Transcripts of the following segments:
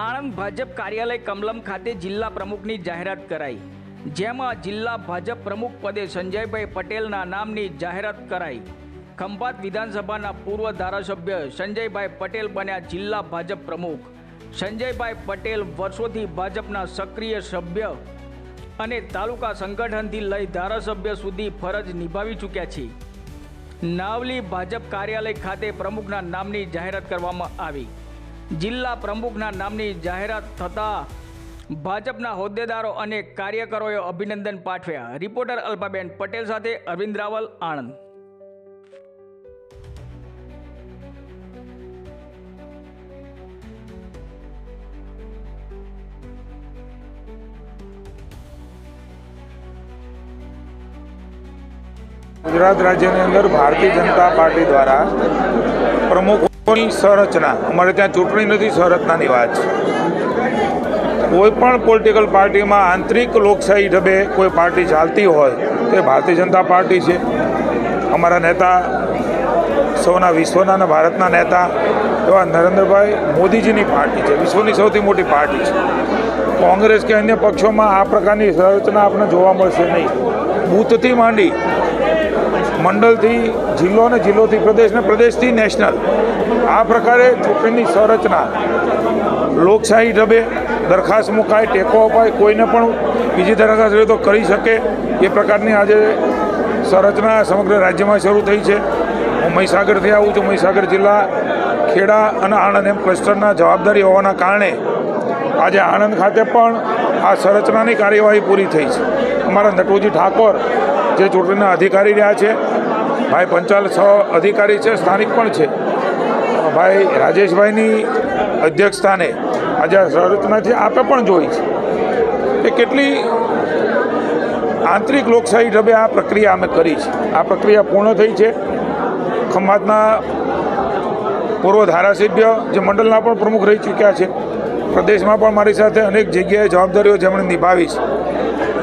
આણંદ ભાજપ કાર્યાલય કમલમ ખાતે જિલ્લા પ્રમુખની જાહેરાત કરાઈ. જેમાં જિલ્લા ભાજપ પ્રમુખ પદે સંજયભાઈ પટેલના નામની જાહેરાત કરાઈ. ખંભાત વિધાનસભાના પૂર્વ ધારાસભ્ય સંજયભાઈ પટેલ બન્યા જિલ્લા ભાજપ પ્રમુખ. સંજયભાઈ પટેલ વર્ષોથી ભાજપના સક્રિય સભ્ય અને તાલુકા સંગઠનથી લઈ ધારાસભ્ય સુધી ફરજ નિભાવી ચૂક્યા છે. નાવલી ભાજપ કાર્યાલય ખાતે પ્રમુખના નામની જાહેરાત કરવામાં આવી. જિલ્લા પ્રમુખના નામની જાહેરાત થતાં ભાજપના હોદ્દેદારો અને કાર્યકરોએ અભિનંદન પાઠવ્યા. રિપોર્ટર અલ્પાબેન પટેલ સાથે અરવિંદ રાવલ, આણંદ. ગુજરાત રાજ્યની અંદર ભારતીય જનતા પાર્ટી દ્વારા પ્રમુખોની સંરચના. અમારે ત્યાં ચૂંટણી નથી, સંરચનાની વાત છે. કોઈ પણ પોલિટિકલ પાર્ટીમાં આંતરિક લોકશાહી ઢબે કોઈ પાર્ટી ચાલતી હોય, તે ભારતીય જનતા પાર્ટી છે. અમારા નેતા, સૌના વિશ્વના અને ભારતના નેતા, એવા નરેન્દ્રભાઈ મોદીજીની પાર્ટી છે. વિશ્વની સૌથી મોટી પાર્ટી છે. કોંગ્રેસ કે અન્ય પક્ષોમાં આ પ્રકારની સંરચના આપણને જોવા મળશે નહીં. બૂથથી માંડી મંડળથી, જિલ્લો અને જિલ્લોથી, પ્રદેશ ને પ્રદેશથી નેશનલ આ પ્રકારે ચૂંટણીની સંરચના લોકશાહી ઢબે દરખાસ્ત મુકાય, ટેકો અપાય, કોઈને પણ બીજી દરખાસ્ત તો કરી શકે. એ પ્રકારની આજે સંરચના સમગ્ર રાજ્યમાં શરૂ થઈ છે. હું મહીસાગરથી આવું છું. મહીસાગર જિલ્લા ખેડા અને આણંદ એમ ક્લસ્ટરના જવાબદારી હોવાના કારણે આજે આણંદ ખાતે પણ આ સંરચનાની કાર્યવાહી પૂરી થઈ છે. અમારા નટુજી ઠાકોર જે ચૂંટણીના અધિકારી રહ્યા છે. ભાઈ પંચાલ સહ અધિકારી છે, સ્થાનિક પણ છે. ભાઈ રાજેશભાઈની અધ્યક્ષસ્થાને આજે સંરચનાથી આપે પણ જોઈ છે કે કેટલી આંતરિક લોકશાહી ઢબે આ પ્રક્રિયા અમે કરી છે. આ પ્રક્રિયા પૂર્ણ થઈ છે. ખંભાતના પૂર્વ ધારાસભ્ય જે મંડળના પણ પ્રમુખ રહી ચૂક્યા છે. પ્રદેશમાં પણ મારી સાથે અનેક જગ્યાએ જવાબદારીઓ જેમણે નિભાવી છે.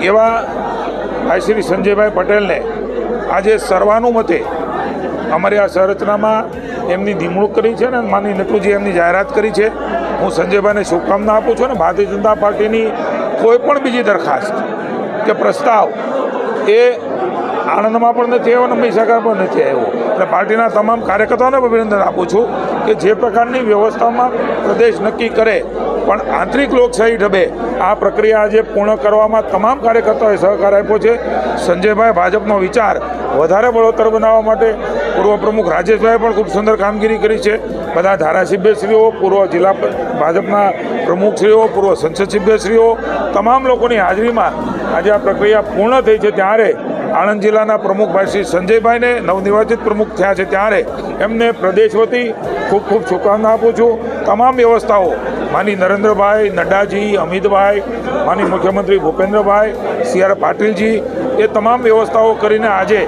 એવા ભાઈ શ્રી સંજયભાઈ પટેલને આજે સર્વાનુમતે અમારી આ સંરચનામાં એમની નિમણૂક કરી છે અને માની નટુજી એમની જાહેરાત કરી છે. હું સંજયભાઈને શુભકામના આપું છું અને ભારતીય જનતા પાર્ટીની કોઈ પણ બીજી દરખાસ્ત કે પ્રસ્તાવ એ આણંદમાં પણ નથી આવ્યો અને મહીસાગર પણ નથી આવ્યો. એટલે પાર્ટીના તમામ કાર્યકર્તાઓને અભિનંદન આપું છું કે જે પ્રકારની વ્યવસ્થામાં પ્રદેશ નક્કી કરે, પણ આંતરિક લોકશાહી ઢબે આ પ્રક્રિયા આજે પૂર્ણ કરવામાં તમામ કાર્યકર્તાઓએ સહકાર આપ્યો છે. સંજયભાઈ, ભાજપનો વિચાર વધારે બળોતર બનાવવા માટે પૂર્વ પ્રમુખ રાજેશભાઈએ પણ ખૂબ સુંદર કામગીરી કરી છે. બધા ધારાસભ્યશ્રીઓ, પૂર્વ જિલ્લા ભાજપના પ્રમુખશ્રીઓ, પૂર્વ સંસદ સભ્યશ્રીઓ તમામ લોકોની હાજરીમાં આજે આ પ્રક્રિયા પૂર્ણ થઈ છે ત્યારે આણંદ જિલ્લાના પ્રમુખભાઈ શ્રી સંજયભાઈને નવનિર્વાચિત પ્રમુખ થયા છે ત્યારે એમને પ્રદેશ વતી ખૂબ ખૂબ શુભકામના આપું છું. તમામ વ્યવસ્થાઓ માની નરેન્દ્રભાઈ નડ્ડાજી, અમિતભાઈ માની મુખ્યમંત્રી ભૂપેન્દ્રભાઈ સી આર પાટીલજી, એ તમામ વ્યવસ્થાઓ કરીને આજે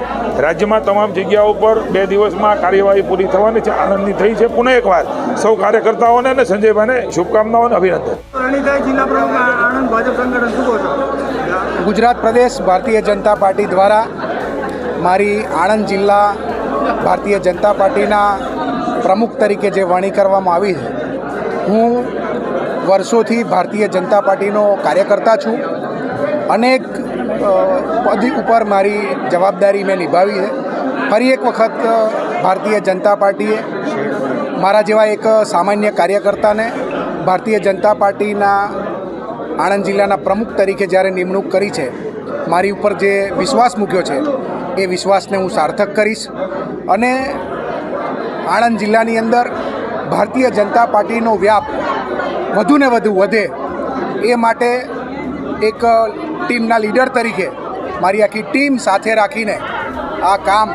રાજ્યમાં તમામ જગ્યાઓ પર બે દિવસમાં કાર્યવાહી પૂરી થવાની છે, આનંદની થઈ છે. પુનઃ એકવાર સૌ કાર્યકર્તાઓને અને સંજયભાઈને શુભકામનાઓ અને અભિનંદન જિલ્લા આણંદ ભાજપ સંગઠન ગુજરાત પ્રદેશ ભારતીય જનતા પાર્ટી દ્વારા મારી આણંદ જિલ્લા ભારતીય જનતા પાર્ટીના પ્રમુખ તરીકે જે વરણી કરવામાં આવી છે, હું વર્ષોથી ભારતીય જનતા પાર્ટીનો કાર્યકર્તા છું. અનેક પદ ઉપર મારી જવાબદારી મેં નિભાવી છે. ફરી એક વખત ભારતીય જનતા પાર્ટીએ મારા જેવા એક સામાન્ય કાર્યકર્તાને ભારતીય જનતા પાર્ટીના આણંદ જિલ્લાના પ્રમુખ તરીકે જ્યારે નિમણૂક કરી છે, મારી ઉપર જે વિશ્વાસ મૂક્યો છે, એ વિશ્વાસને હું સાર્થક કરીશ. અને આણંદ જિલ્લાની અંદર ભારતીય જનતા પાર્ટીનો વ્યાપ વધુને વધુ વધે એ માટે એક ટીમના લીડર તરીકે મારી આખી ટીમ સાથે રાખીને આ કામ